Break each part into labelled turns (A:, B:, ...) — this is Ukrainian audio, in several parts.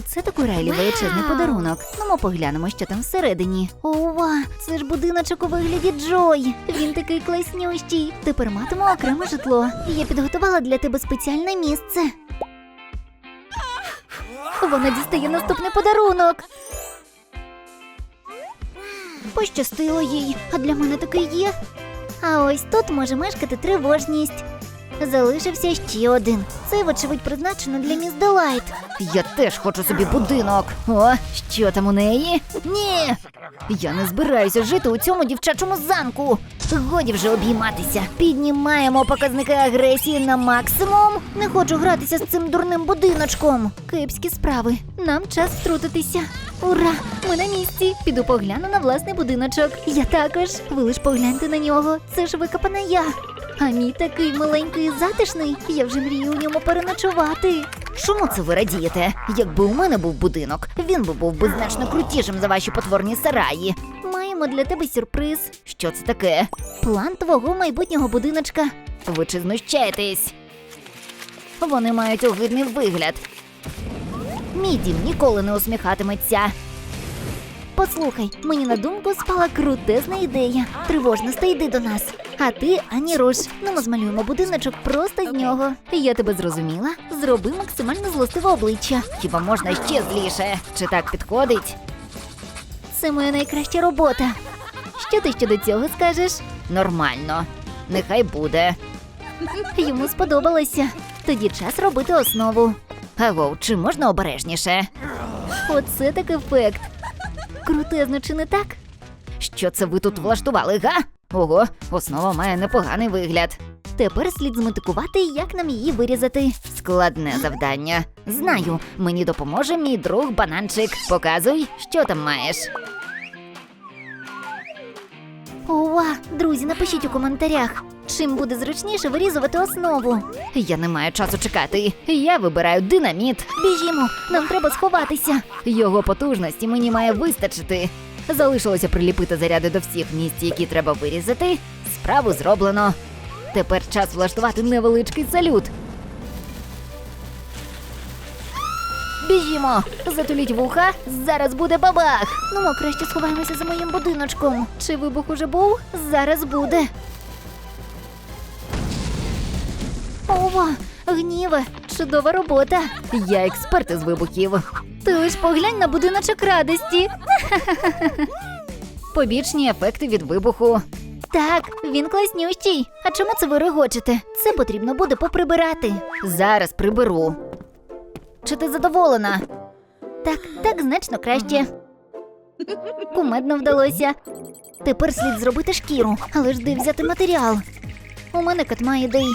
A: Оце такий Райлі величезний подарунок. Ну, ми поглянемо, що там всередині. Ова, це ж будиночок у вигляді Джой. Він такий класнющий. Тепер матиму окреме житло. Я підготувала для тебе спеціальне місце. Вона дістає наступний подарунок. Пощастило їй, а для мене такий є. А ось тут може мешкати тривожність. Залишився ще один. Це, вочевидь, призначено для міс Делайт. Я теж хочу собі будинок. О, що там у неї? Ні. Я не збираюся жити у цьому дівчачому замку. Годі вже обійматися. Піднімаємо показники агресії на максимум. Не хочу гратися з цим дурним будиночком. Кепські справи. Нам час втрутитися. Ура! Ми на місці. Піду погляну на власний будиночок. Я також. Ви лиш погляньте на нього. Це ж викопана я. А мій такий маленький і затишний. Я вже мрію у ньому переночувати. Чому це ви радієте? Якби у мене був будинок, він би був би значно крутішим за ваші потворні сараї. Маємо для тебе сюрприз. Що це таке? План твого майбутнього будиночка. Ви чи знущаєтесь? Вони мають огидний вигляд. Мій дім ніколи не усміхатиметься. Послухай, мені на думку спала крутезна ідея. Тривожносте йди до нас. А ти, ані руш. Ну ми змалюємо будиночок просто з нього. Я тебе зрозуміла. Зроби максимально злостиве обличчя. Хіба можна ще зліше? Чи так підходить? Це моя найкраща робота. Що ти щодо цього скажеш? Нормально. Нехай буде. Йому сподобалося. Тоді час робити основу. Аго, чи можна обережніше? Оце так ефект. Крутезно, чи не так? Що це ви тут влаштували, га? Ого, основа має непоганий вигляд. Тепер слід зметикувати, як нам її вирізати. Складне завдання. Знаю, мені допоможе мій друг бананчик. Показуй, що там маєш. Ова, друзі, напишіть у коментарях, чим буде зручніше вирізувати основу. Я не маю часу чекати. Я вибираю динаміт. Біжімо, нам треба сховатися. Його потужності мені має вистачити. Залишилося приліпити заряди до всіх місць, які треба вирізати. Справу зроблено. Тепер час влаштувати невеличкий салют. Біжімо, затуліть вуха, зараз буде бабах. Ну, краще сховаємося за моїм будиночком. Чи вибух уже був? Зараз буде. Ова, гніве, чудова робота. Я експерт із вибухів. Лиш поглянь на будиночок радості. Побічні ефекти від вибуху. Так, він класнющий. А чому це ви регочете? Це потрібно буде поприбирати. Зараз приберу. Чи ти задоволена? Так, так значно краще. Кумедно вдалося. Тепер слід зробити шкіру, але ж де взяти матеріал? У мене катма ідей.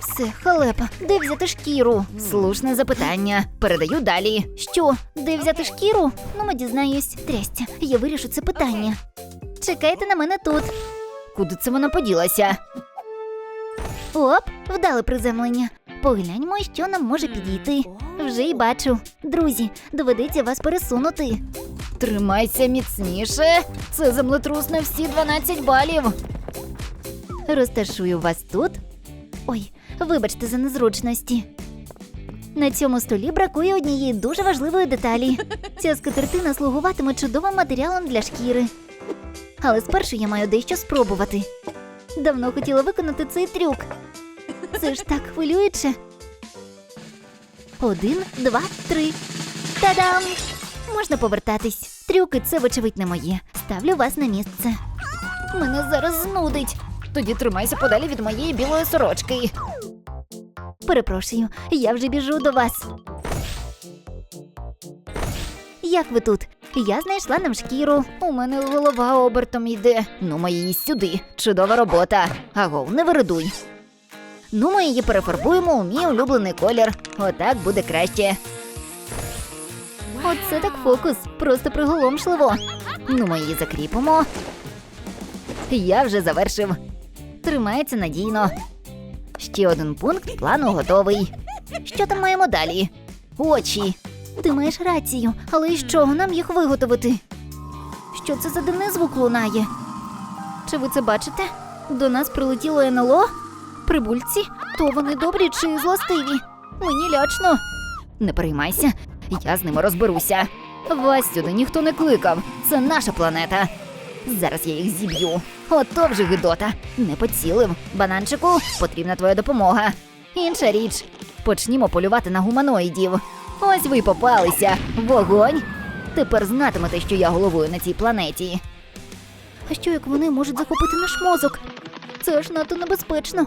A: Все, халепа, де взяти шкіру? Слушне запитання. Передаю далі. Що, де взяти шкіру? Ну, ми дізнаюсь. Трястя, я вирішу це питання. Чекайте на мене тут. Куди це вона поділася? Оп, вдале приземлення. Погляньмо, що нам може підійти. Вже й бачу. Друзі, доведеться вас пересунути. Тримайся міцніше. Це землетрус на всі 12 балів. Розташую вас тут. Ой, вибачте за незручності. На цьому столі бракує однієї дуже важливої деталі. Ця скатертина слугуватиме чудовим матеріалом для шкіри. Але спершу я маю дещо спробувати. Давно хотіла виконати цей трюк. Це ж так хвилююче. Один, два, три. Та-дам! Можна повертатись. Трюки це, вочевидь, не моє. Ставлю вас на місце. Мене зараз знудить. Тоді тримайся подалі від моєї білої сорочки. Перепрошую, я вже біжу до вас. Як ви тут? Я знайшла нам шкіру. У мене голова обертом йде. Ну, ми її сюди. Чудова робота. Агов, не виридуй. Ну, ми її перефарбуємо у мій улюблений колір. Отак буде краще. Оце так фокус, просто приголомшливо. Ну, ми її закріпимо. Я вже завершив. Тримається надійно. Ще один пункт плану готовий. Що там маємо далі? Очі. Ти маєш рацію, але із чого нам їх виготовити? Що це за дивний звук лунає? Чи ви це бачите? До нас прилетіло НЛО? Прибульці? То вони добрі чи злостиві? Мені лячно. Не переймайся.
B: Я з ними розберуся. Вас сюди ніхто не кликав. Це наша планета. Зараз я їх зіб'ю. Ото вже гидота. Не поцілив. Бананчику, потрібна твоя допомога. Інша річ. Почнімо полювати на гуманоїдів. Ось ви попалися. Вогонь. Тепер знатимете, що я головою на цій планеті.
A: А що як вони можуть захопити наш мозок? Це ж надто небезпечно.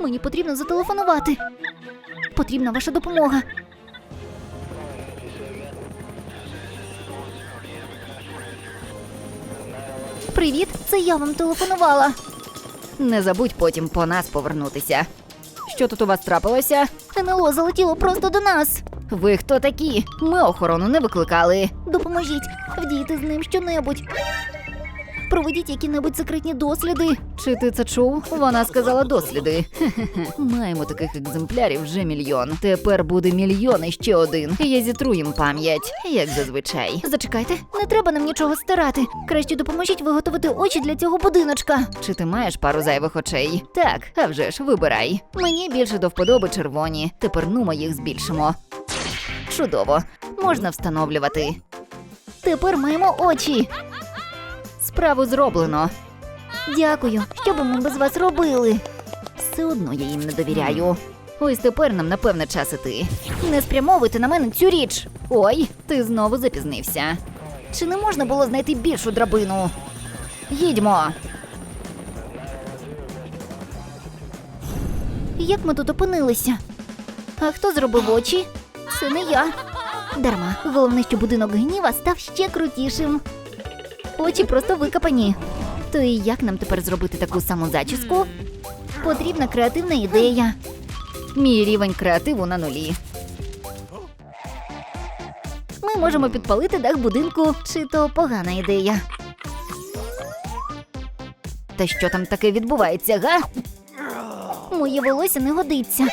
A: Мені потрібно зателефонувати. Потрібна ваша допомога. Привіт, це я вам телефонувала.
B: Не забудь потім по нас повернутися. Що тут у вас трапилося?
A: НЛО залетіло просто до нас.
B: Ви хто такі? Ми охорону не викликали.
A: Допоможіть, вдійте з ним щонебудь. Проведіть які-небудь секретні досліди.
B: Чи ти це чув? Вона сказала досліди. Хе-хе-хе. Маємо таких екземплярів вже мільйон. Тепер буде мільйон і ще один. Я зітру їм пам'ять, як зазвичай.
A: Зачекайте, не треба нам нічого стирати. Краще допоможіть виготовити очі для цього будиночка.
B: Чи ти маєш пару зайвих очей? Так, а вже ж, вибирай. Мені більше до вподоби червоні. Тепер нумо їх збільшимо. Чудово, можна встановлювати.
A: Тепер маємо очі.
B: Справу зроблено.
A: Дякую. Що би ми без вас робили?
B: Все одно я їм не довіряю. Ось тепер нам напевне час іти.
A: Не спрямовуйте на мене цю річ.
B: Ой, ти знову запізнився.
A: Чи не можна було знайти більшу драбину?
B: Їдьмо.
A: Як ми тут опинилися? А хто зробив очі? Це не я. Дарма. Головне, що будинок гніва став ще крутішим. Очі просто викопані. То і як нам тепер зробити таку саму зачіску? Потрібна креативна ідея.
B: Мій рівень креативу на нулі.
A: Ми можемо підпалити дах будинку, чи то погана ідея.
B: Та що там таке відбувається, га?
A: Моє волосся не годиться.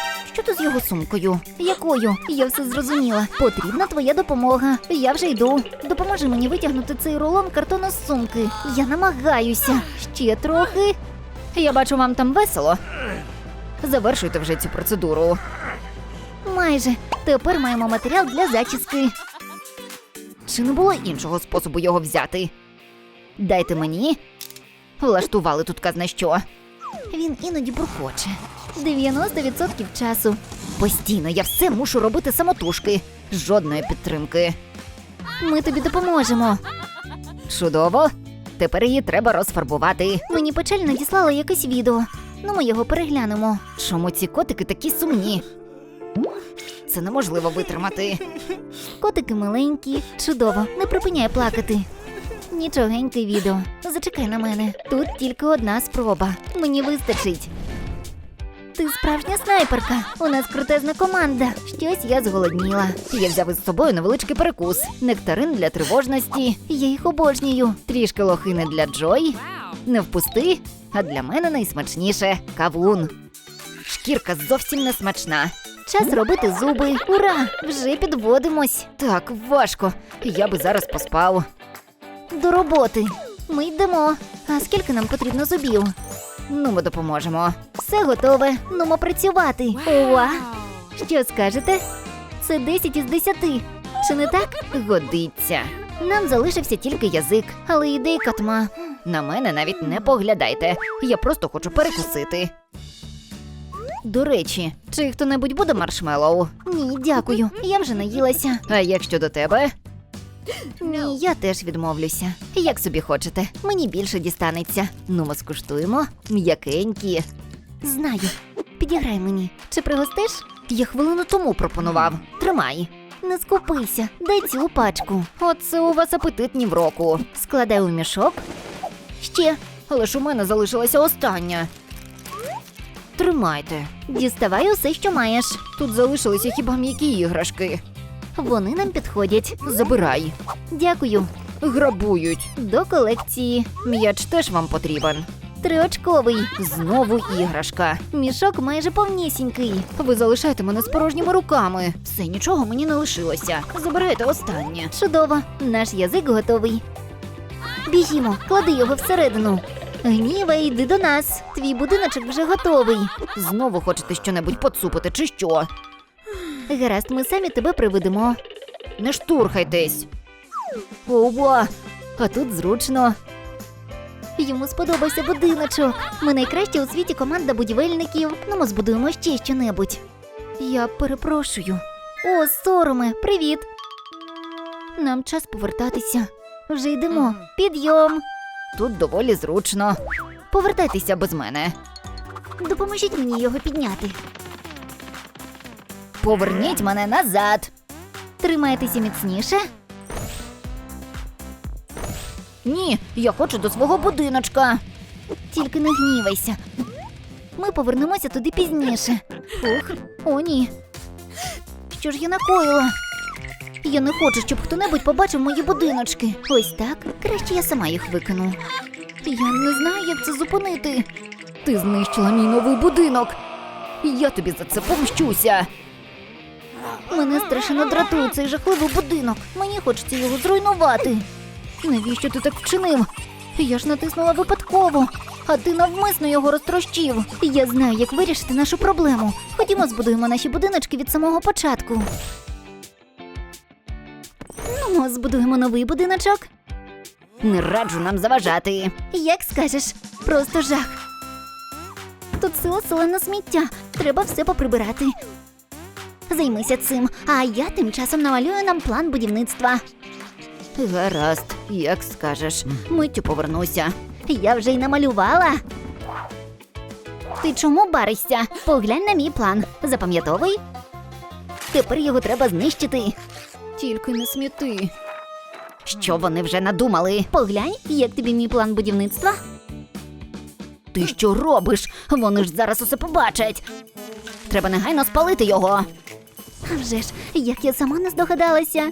A: Що з його сумкою? Якою? Я все зрозуміла. Потрібна твоя допомога. Я вже йду. Допоможи мені витягнути цей рулон картону з сумки. Я намагаюся. Ще трохи.
B: Я бачу, вам там весело. Завершуйте вже цю процедуру.
A: Майже. Тепер маємо матеріал для зачіски.
B: Чи не було іншого способу його взяти? Дайте мені. Влаштували тут казна що.
A: Він іноді буркоче. 90% часу.
B: Постійно я все мушу робити самотужки. Жодної підтримки.
A: Ми тобі допоможемо.
B: Чудово. Тепер її треба розфарбувати.
A: Мені печаль надіслала якесь відео. Ну, ми його переглянемо.
B: Чому ці котики такі сумні? Це неможливо витримати.
A: Котики маленькі, чудово, не припиняй плакати. Нічогеньке відео. Зачекай на мене. Тут тільки одна спроба. Мені вистачить. Ти справжня снайперка. У нас крутезна команда. Щось я зголодніла.
B: Я взяв із собою невеличкий перекус, нектарин для тривожності,
A: Я їх обожнюю.
B: трішки лохини для Джой. Не впусти, а для мене найсмачніше кавун. Шкірка зовсім не смачна.
A: Час робити зуби. Ура! Вже підводимось.
B: Так, важко. Я би зараз поспав.
A: До роботи. Ми йдемо. А скільки нам потрібно зубів?
B: Ну, ми допоможемо.
A: Все готове. Нумо працювати. Ова! Що скажете? Це 10 із 10. Чи не так?
B: Годиться.
A: Нам залишився тільки язик, але ідей катма.
B: На мене навіть не поглядайте. Я просто хочу перекусити. До речі, чи хто-небудь буде маршмеллоу?
A: Ні, дякую. Я вже наїлася.
B: А як щодо тебе?
A: Ні, я теж відмовлюся.
B: Як собі хочете?
A: Мені більше дістанеться.
B: Ну, ми скуштуємо. М'якенькі.
A: Знаю. Підіграй мені. Чи пригостиш?
B: Я хвилину тому пропонував. Тримай.
A: Не скупися, дай цілу пачку.
B: Оце у вас апетитні в року.
A: Складай у мішок. Ще
B: Але ж у мене залишилася остання. Тримайте.
A: діставай усе, що маєш.
B: Тут залишилися хіба м'які іграшки.
A: Вони нам підходять.
B: Забирай.
A: Дякую.
B: Грабують.
A: До колекції.
B: М'яч теж вам потрібен.
A: Триочковий.
B: Знову іграшка.
A: Мішок майже повнісінький.
B: Ви залишаєте мене з порожніми руками. Все, нічого мені не лишилося. Забирайте останнє.
A: Чудово, наш язик готовий. Біжімо, клади його всередину. Гніве, йди до нас. Твій будиночок вже готовий.
B: Знову хочете щонебудь поцупити, чи що?
A: Гаразд, ми самі тебе приведемо.
B: не штурхайтесь. Ова, а тут зручно.
A: Йому сподобався будиночок. Ми найкраща у світі команда будівельників. Ну, ми збудуємо ще щонебудь. Я перепрошую. О, сороме, привіт. Нам час повертатися. Вже йдемо. Підйом.
B: Тут доволі зручно. Повертайтеся без мене.
A: Допоможіть мені його підняти.
B: Поверніть мене назад.
A: Тримайтеся міцніше.
B: Ні, я хочу до свого будиночка.
A: Тільки не гнівайся. Ми повернемося туди пізніше. Ух, о ні. Що ж я накоїла? Я не хочу, щоб хто-небудь побачив мої будиночки. Ось так. Краще я сама їх викину. Я не знаю, як це зупинити.
B: Ти знищила мій новий будинок. Я тобі за це помщуся.
A: Мене страшенно дратує цей жахливий будинок. Мені хочеться його зруйнувати. Навіщо ти так вчинив? Я ж натиснула випадково, а ти навмисно його розтрощив. Я знаю, як вирішити нашу проблему. Ходімо, збудуємо наші будиночки від самого початку. Ну, збудуємо новий будиночок.
B: Не раджу нам заважати.
A: Як скажеш, просто жах. Тут сила солене сміття. Треба все поприбирати. Займися цим, а я тим часом намалюю нам план будівництва.
B: Гаразд, як скажеш. Миттю повернуся.
A: Я вже й намалювала. Ти чому баришся? Поглянь на мій план. Запам'ятовуй. Тепер його треба знищити.
B: Тільки не сміти. Що вони вже надумали?
A: Поглянь, як тобі мій план будівництва.
B: Ти що робиш? Вони ж зараз усе побачать. Треба негайно спалити його.
A: А вже ж, як я сама не здогадалася.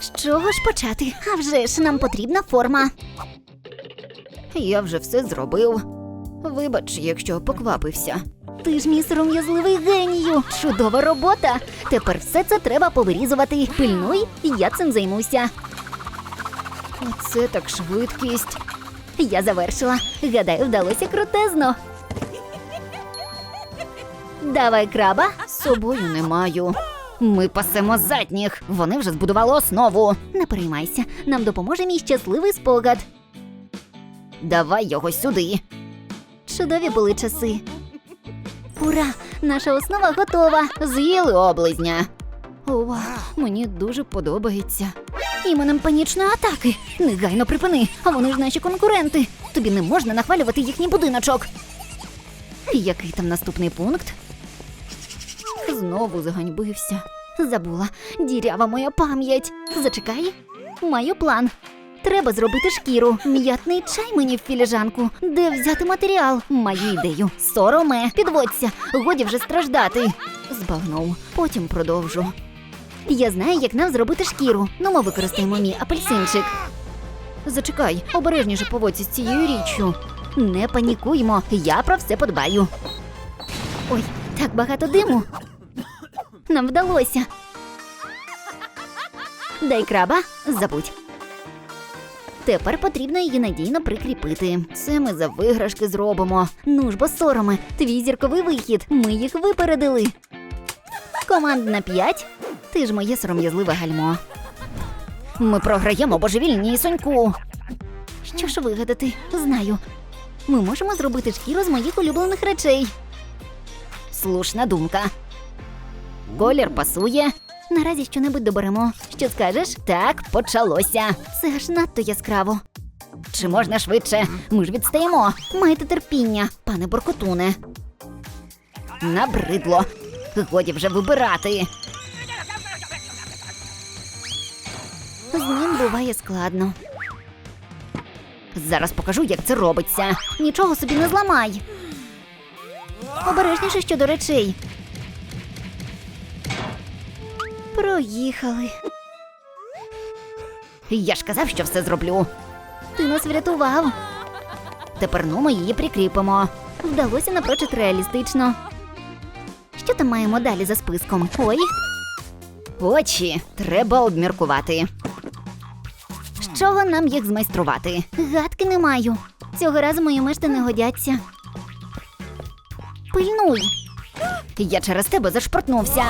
A: З чого ж почати? А вже ж, нам потрібна форма.
B: Я вже все зробив. Вибач, якщо поквапився.
A: Ти ж мій сором'язливий генію. Чудова робота. Тепер все це треба повирізувати. Пильнуй, я цим займуся.
B: Оце так швидкість.
A: Я завершила. Гадаю, вдалося крутезно. Давай краба.
B: Собою не маю. Ми пасемо задніх. Вони вже збудували основу.
A: Не переймайся, нам допоможе мій щасливий спогад.
B: Давай його сюди.
A: Чудові були часи. Ура! Наша основа готова.
B: З'їли облизня.
A: Ова,
B: Мені дуже подобається.
A: іменем панічної атаки. Негайно припини, а вони ж наші конкуренти. Тобі не можна нахвалювати їхній будиночок.
B: Який там наступний пункт? Знову заганьбився.
A: Забула, дірява моя пам'ять. Зачекай, маю план. Треба зробити шкіру, м'ятний чай мені в філіжанку. Де взяти матеріал? Маю ідею. Сороме, підводься, годі вже страждати.
B: Збагнув. Потім продовжу.
A: Я знаю, як нам зробити шкіру. Ну, ми використаємо мій апельсинчик.
B: Зачекай, обережніше поводься з цією річчю.
A: Не панікуймо, я про все подбаю. Ой, так багато диму. Нам вдалося. Дай краба, забудь. Тепер потрібно її надійно прикріпити.
B: Це ми за виграшки зробимо.
A: Ну ж бо сороми, твій зірковий вихід. Ми їх випередили. Команд на п'ять. Ти ж моє сором'язливе гальмо.
B: Ми програємо божевільній соньку.
A: Що ж вигадати? Знаю. Ми можемо зробити шкіру з моїх улюблених речей.
B: Слушна думка. Колір пасує.
A: Наразі щонебудь доберемо. Що скажеш?
B: Так, почалося.
A: Це аж надто яскраво.
B: Чи можна швидше? Ми ж відстаємо.
A: Майте терпіння.
B: Пане Боркотуне. Набридло. Годі вже вибирати.
A: З ним буває складно.
B: Зараз покажу, як це робиться.
A: Нічого собі не зламай. Обережніше щодо речей. Проїхали.
B: Я ж казав, що все зроблю.
A: Ти нас врятував.
B: Тепер ну ми її прикріпимо.
A: Вдалося напрочуд реалістично. Що там маємо далі за списком? Ой,
B: Очі треба обміркувати.
A: з чого нам їх змайструвати? Гадки не маю. Цього разу мої мешти не годяться. Пильнуй.
B: Я через тебе зашпортнувся.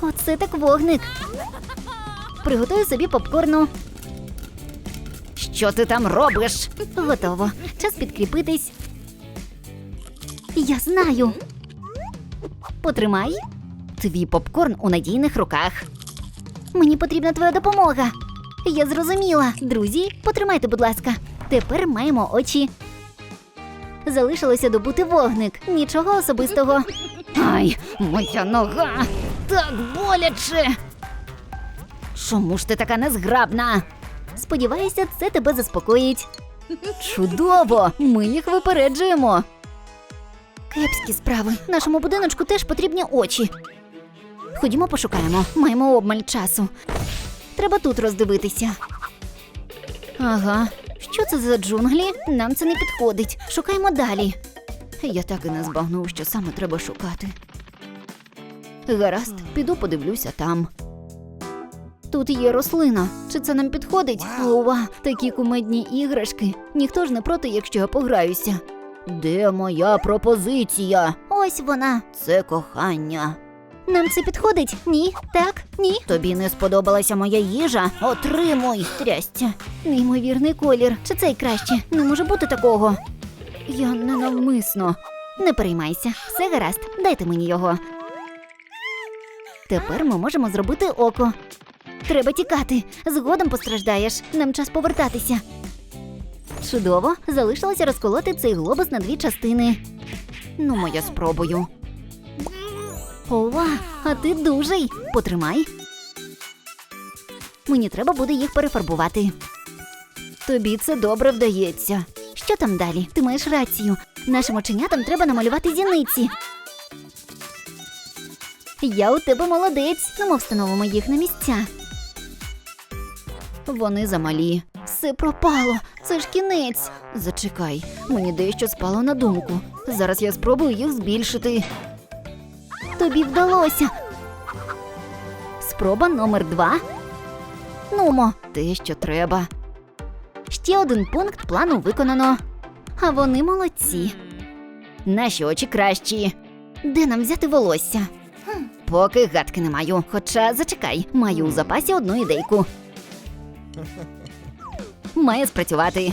A: Оце так вогник. Приготую собі попкорну.
B: Що ти там робиш?
A: Готово. Час підкріпитись. Я знаю. Потримай.
B: Твій попкорн у надійних руках.
A: Мені потрібна твоя допомога. Я зрозуміла. Друзі, потримайте, будь ласка. Тепер маємо очі. Залишилося добути вогник. Нічого особистого.
B: Ай, моя нога! Так боляче. Чому ж ти така незграбна?
A: Сподіваюся, це тебе заспокоїть.
B: Чудово! Ми їх випереджуємо.
A: Кепські справи. Нашому будиночку теж потрібні очі. Ходімо пошукаємо. Маємо обмаль часу. Треба тут роздивитися. Ага. Що це за джунглі? Нам це не підходить. Шукаємо далі.
B: Я так і не збагнув, що саме треба шукати. Гаразд, піду подивлюся там.
A: Тут є рослина. Чи це нам підходить? Ова, такі кумедні іграшки. Ніхто ж не проти, якщо я пограюся.
B: Де моя пропозиція?
A: Ось вона.
B: Це кохання.
A: Нам це підходить? Ні, так, ні.
B: Тобі не сподобалася моя їжа? Отримуй!
A: Трястя. Неймовірний колір. Чи цей краще? Не може бути такого.
B: Я ненавмисно.
A: Не переймайся, все гаразд, дайте мені його. Тепер ми можемо зробити око. Треба тікати. Згодом постраждаєш. Нам час повертатися. Чудово, залишилося розколоти цей глобус на дві частини.
B: Ну, моя спробую.
A: Ова, а ти дужий. Потримай. Мені треба буде їх перефарбувати.
B: Тобі це добре вдається.
A: Що там далі? Ти маєш рацію. Нашим оченятам треба намалювати зіниці. Я у тебе молодець. Ну, ми встановимо їх на місця.
B: Вони замалі.
A: Все пропало. Це ж кінець.
B: Зачекай, мені дещо спало на думку. Зараз я спробую їх збільшити.
A: Тобі вдалося. Спроба номер два. Нумо,
B: Те, що треба.
A: ще один пункт плану виконано. А вони молодці.
B: Наші очі кращі.
A: Де нам взяти волосся?
B: Поки гадки не маю. Хоча зачекай, маю у запасі одну ідейку. Має спрацювати.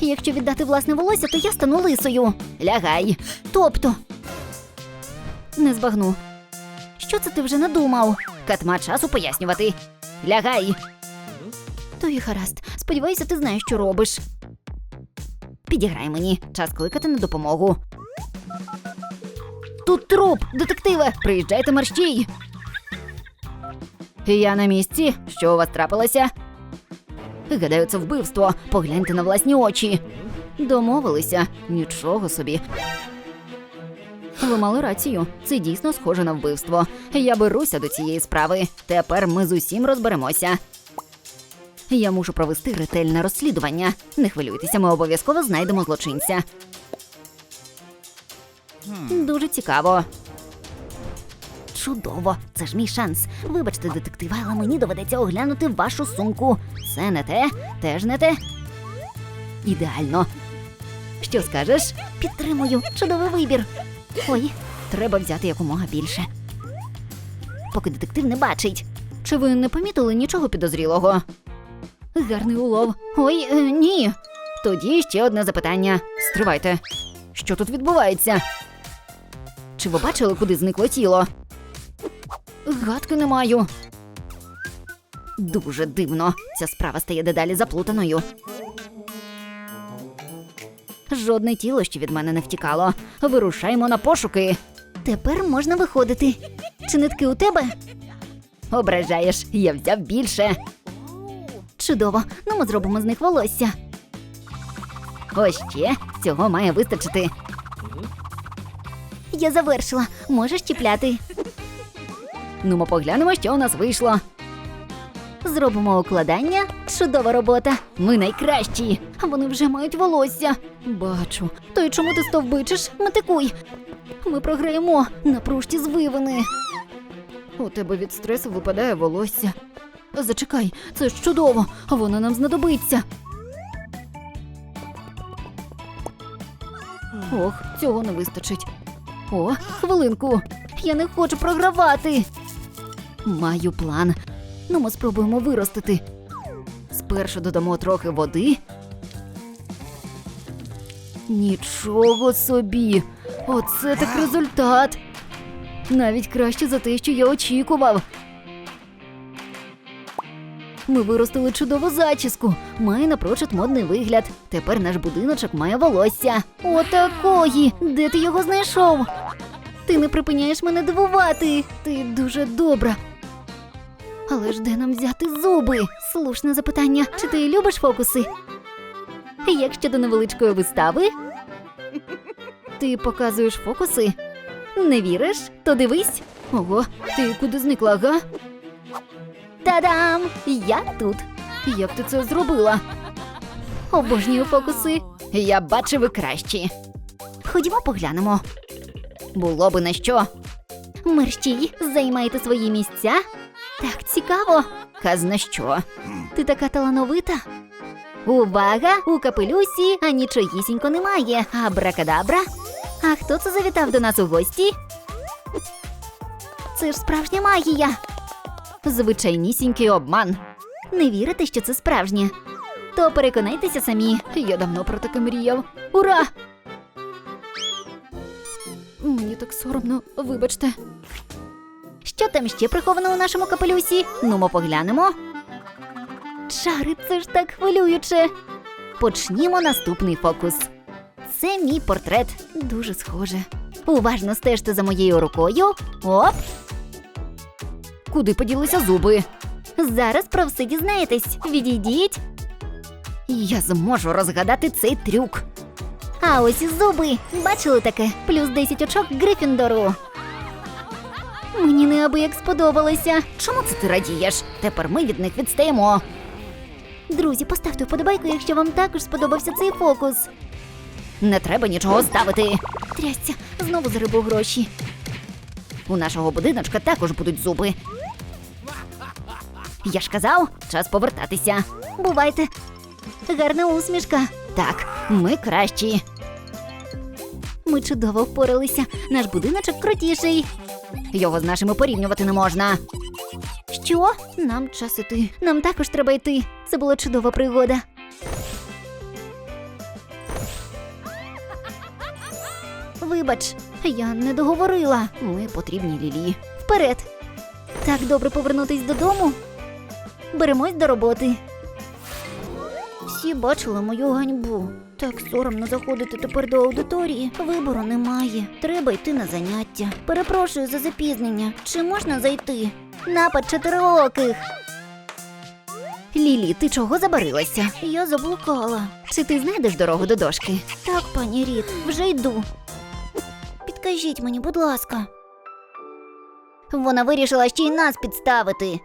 A: Якщо віддати власне волосся, то я стану лисою.
B: Лягай.
A: Тобто. Не збагну. Що це ти вже надумав?
B: Катма часу пояснювати. Лягай.
A: То і гаразд. Сподіваюся, ти знаєш, що робиш.
B: Підіграй мені. Час кликати на допомогу.
A: Тут труп, детективе.
B: Приїжджайте мерщій. Я на місці. Що у вас трапилося? Гадаю, це вбивство. Погляньте на власні очі. Домовилися. Нічого собі. Ви мали рацію. Це дійсно схоже на вбивство. Я беруся до цієї справи. Тепер ми з усім розберемося. Я мушу провести ретельне розслідування. Не хвилюйтеся, ми обов'язково знайдемо злочинця. Дуже цікаво.
A: Чудово, це ж мій шанс. Вибачте, детективе, але мені доведеться оглянути вашу сумку.
B: Це не те, теж не те. Ідеально. Що скажеш?
A: Підтримую, чудовий вибір. Ой,
B: Треба взяти якомога більше.
A: поки детектив не бачить.
B: Чи ви не помітили нічого підозрілого? Гарний улов. Ой, е, ні. Тоді ще одне запитання. Стривайте. Що тут відбувається? Чи ви бачили, куди зникло тіло? Гадки не маю. Дуже дивно. Ця справа стає дедалі заплутаною. Жодне тіло ще від мене не втікало. Вирушаймо на пошуки.
A: Тепер можна виходити. Чи нитки у тебе?
B: Ображаєш, я взяв більше.
A: Чудово, ну ми зробимо з них волосся.
B: Ось ще цього має вистачити.
A: Я завершила. Можеш чіпляти.
B: Ну, ми поглянемо, що у нас вийшло.
A: Зробимо укладання. Чудова робота.
B: Ми найкращі.
A: Вони вже мають волосся.
B: Бачу.
A: То й чому ти стовбичиш? Метикуй. Ми програємо. Напружті звивини.
B: У тебе від стресу випадає волосся. Зачекай, це ж чудово, воно нам знадобиться. Ох, цього не вистачить. О, хвилинку.
A: Я не хочу програвати.
B: Маю план. Ну, ми спробуємо виростити. Спершу додамо трохи води. Нічого собі! Оце так результат! Навіть краще за те, що я очікував. Ми виростили чудову зачіску. Має напрочуд модний вигляд. Тепер наш будиночок має волосся. Отакої! Де ти його знайшов? Ти не припиняєш мене дивувати. Ти дуже добра. Але ж де нам взяти зуби? Слушне запитання. Чи ти любиш фокуси? Як щодо невеличкої вистави? Ти показуєш фокуси? Не віриш? То дивись. Ого, ти куди зникла, га? Та-дам! Я тут. Як ти це зробила? Обожнюю фокуси. Я бачив і кращі. Ходімо поглянемо. Було би на що. Мерщій, займайте свої місця. Так цікаво. Казна що? Ти така талановита. Увага! У капелюсі а нічогісінько немає. Абракадабра. А хто це завітав до нас у гості? Це ж справжня магія. Звичайнісінький обман. Не вірите, що це справжнє? То переконайтеся самі. Я давно про таке мріяв. Ура! Мені так соромно, вибачте. Що там ще приховано у нашому капелюсі? Нумо поглянемо. Чари, це ж так хвилююче. Почнімо наступний фокус. Це мій портрет. Дуже схоже. Уважно стежте за моєю рукою. Оп! Куди поділися зуби? Зараз про все дізнаєтесь. Відійдіть. Я зможу розгадати цей трюк. А ось і зуби. Бачили таке? Плюс 10 очок Грифіндору. Мені неабияк сподобалося. Чому це ти радієш? Тепер ми від них відстаємо. Друзі, поставте вподобайку, якщо вам також сподобався цей фокус. Не треба нічого ставити. Трясся, знову зарибу гроші. У нашого будиночка також будуть зуби. Я ж казав, час повертатися. Бувайте. Гарна усмішка. Так, ми кращі. Ми чудово впоралися. Наш будиночок крутіший. Його з нашими порівнювати не можна. Що? Нам час іти. Нам також треба йти. Це була чудова пригода. Вибач, я не договорила. Ми потрібні Лілі. Вперед. Так добре повернутись додому. Беремось до роботи. Всі бачили мою ганьбу. Так соромно заходити тепер до аудиторії. Вибору немає. Треба йти на заняття. Перепрошую за запізнення. Чи можна зайти? Напад чотириоких. Лілі, ти чого забарилася? Я заблукала. Чи ти знайдеш дорогу до дошки? Так, пані Ріт, вже йду. Підкажіть мені, будь ласка. Вона вирішила ще й нас підставити.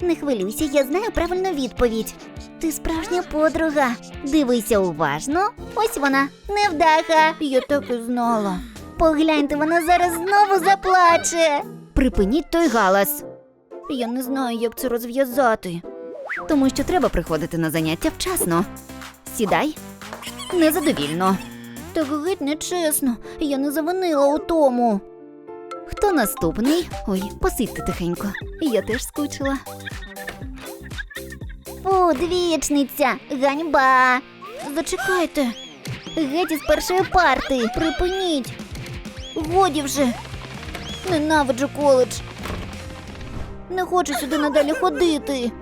B: Не хвилюйся, я знаю правильну відповідь. Ти справжня подруга. Дивися уважно. Ось вона, невдаха. Я так і знала. Погляньте, вона зараз знову заплаче. Припиніть той галас. Я не знаю, як це розв'язати. Тому що треба приходити на заняття вчасно. Сідай. Незадовільно. Так геть нечесно. Я не завинила у тому. Хто наступний? Ой, посидьте тихенько. Я теж скучила. Фу, двічниця, ганьба. Зачекайте. Геть із першої парти. Припиніть. Годі вже. Ненавиджу коледж. Не хочу сюди надалі ходити.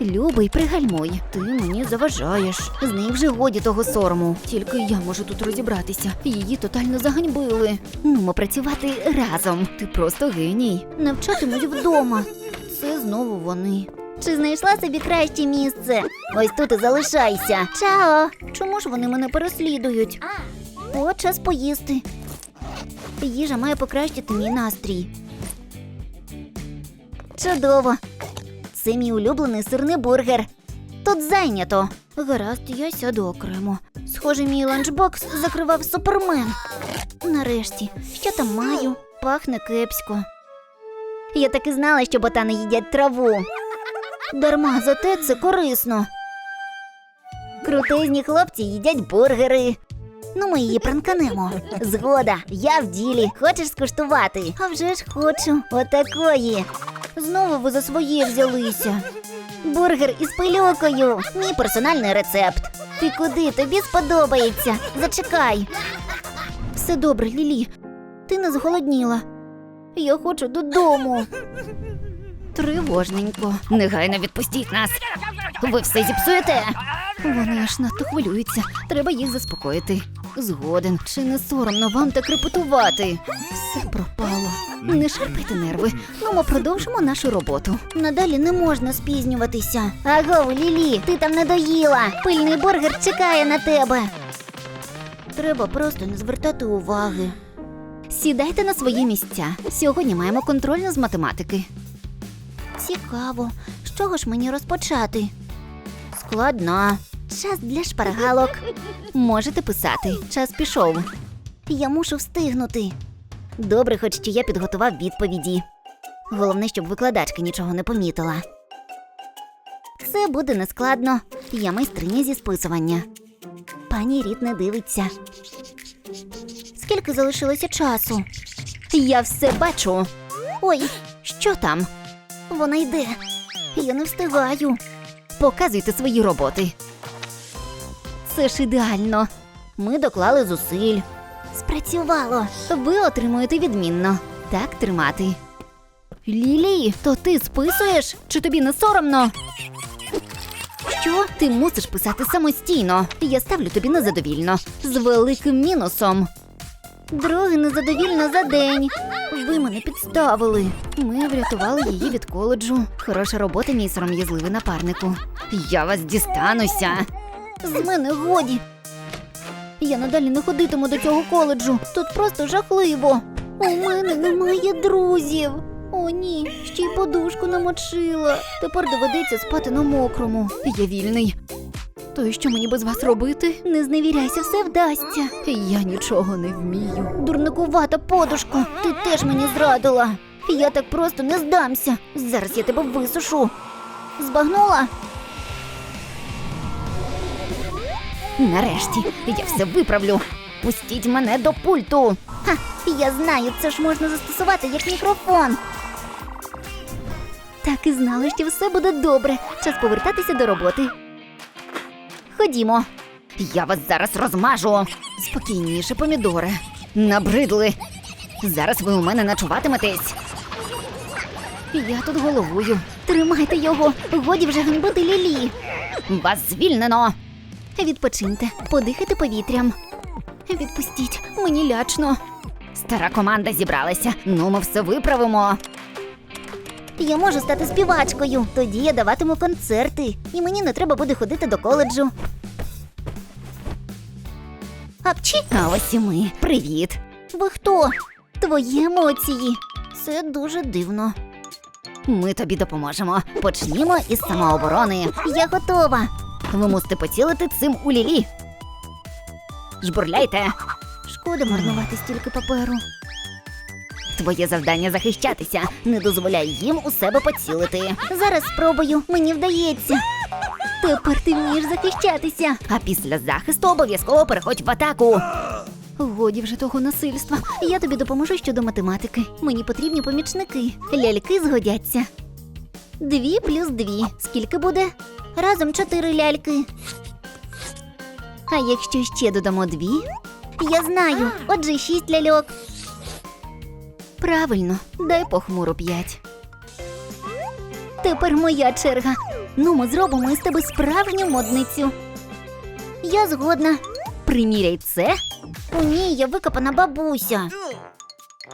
B: Любий, пригальмуй, ти мені заважаєш. З неї вже годі того сорому. Тільки я можу тут розібратися. Її тотально заганьбили. Нумо працювати разом. Ти просто геній. Навчатимуть вдома. Це знову вони. Чи знайшла собі краще місце? Ось тут і залишайся. Чао! Чому ж вони мене переслідують? О, час поїсти. Їжа має покращити мій настрій. Чудово. Це мій улюблений сирний бургер. Тут зайнято. Гаразд, я сяду окремо. Схоже, мій ланчбокс закривав супермен. Нарешті, що там маю? Пахне кепсько. Я так і знала, що ботани їдять траву. Дарма, зате це корисно. Крутизні хлопці їдять бургери. Ну, ми її пранканемо. Згода, я в ділі. Хочеш скуштувати? А вже ж хочу. Отакої.
A: Знову ви за своє взялися. Бургер із пилюкою. Мій персональний рецепт. Ти куди? Тобі сподобається. Зачекай. Все добре, Лілі. Ти не зголодніла. Я хочу додому.
B: Тривожненько. Негайно відпустіть нас. Ви все зіпсуєте. Вони аж надто хвилюються. Треба їх заспокоїти. Згоден, чи не соромно вам так репетувати? Все пропало. Не шарпайте нерви. Ну, ми продовжимо нашу роботу.
A: Надалі не можна спізнюватися. Аго, Лілі, ти там не доїла. Пильний бургер чекає на тебе. Треба просто не звертати уваги.
B: Сідайте на свої місця. Сьогодні маємо контрольну з математики.
A: Цікаво, з чого ж мені розпочати? Складно. Час для шпаргалок.
B: Можете писати. Час пішов.
A: Я мушу встигнути.
B: Добре, хоч що я підготував відповіді. Головне, щоб викладачка нічого не помітила.
A: Це буде нескладно. Я майстриня зі списування. Пані Рід не дивиться. Скільки залишилося часу?
B: Я все бачу.
A: Ой,
B: Що там?
A: вона йде. Я не встигаю.
B: Показуйте свої роботи. Це ж ідеально.
A: Ми доклали зусиль. Спрацювало.
B: Ви отримуєте відмінно. Так тримати. Лілі, то ти списуєш? Чи тобі не соромно? Що? Ти мусиш писати самостійно. Я ставлю тобі незадовільно. З великим мінусом.
A: Друге незадовільно за день. Ви мене підставили.
B: Ми врятували її від коледжу. Хороша робота, мій сором'язливий напарнику. Я вас дістануся.
A: З мене годі. Я надалі не ходитиму до цього коледжу. Тут просто жахливо. У мене немає друзів. О, ні, ще й подушку намочила. Тепер доведеться спати на мокрому.
B: Я вільний. То і що мені без вас робити?
A: Не зневіряйся, все вдасться.
B: Я нічого не вмію.
A: Дурникувата подушко, ти теж мені зрадила. Я так просто не здамся. Зараз я тебе висушу. Збагнула?
B: Нарешті я все виправлю. Пустіть мене до пульту.
A: Ха, я знаю, це ж можна застосувати як мікрофон. Так і знала, що все буде добре. Час повертатися до роботи.
B: Ходімо. Я вас зараз розмажу. Спокійніше, помідори. Набридли. Зараз ви у мене ночуватиметесь. Я тут головую.
A: Тримайте його, годі вже ганьбити лілі.
B: Вас звільнено.
A: Відпочиньте, подихайте повітрям. Відпустіть, мені лячно.
B: Стара команда зібралася. Ну, ми все виправимо.
A: Я можу стати співачкою. Тоді я даватиму концерти, і мені не треба буде ходити до коледжу. Апчі,
B: А ось і ми. Привіт.
A: ви хто? Твої емоції. Це дуже дивно.
B: Ми тобі допоможемо. Почнімо із самооборони.
A: Я готова.
B: Ви мусите поцілити цим у лілі. Жбурляйте.
A: Шкода марнувати стільки паперу.
B: Твоє завдання захищатися. Не дозволяй їм у себе поцілити.
A: Зараз спробую, мені вдається. Тепер ти вмієш захищатися.
B: А після захисту обов'язково переходь в атаку.
A: Годі вже того насильства. Я тобі допоможу щодо математики. Мені потрібні помічники. Ляльки згодяться. Дві плюс дві. Скільки буде? Разом чотири ляльки. А якщо ще додамо дві? Я знаю. Отже, шість ляльок.
B: Правильно, дай похмуру п'ять.
A: Тепер моя черга. Ну, ми зробимо із тебе справжню модницю. Я згодна.
B: Приміряй це.
A: У ній я викопана бабуся.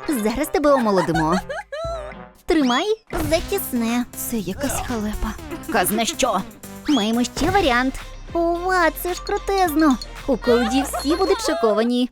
B: Зараз тебе омолодимо.
A: Тримай затісне.
B: Це якась халепа. Казна що?
A: Маємо ще варіант. Ова, це ж крутезно. У колді всі будуть шоковані.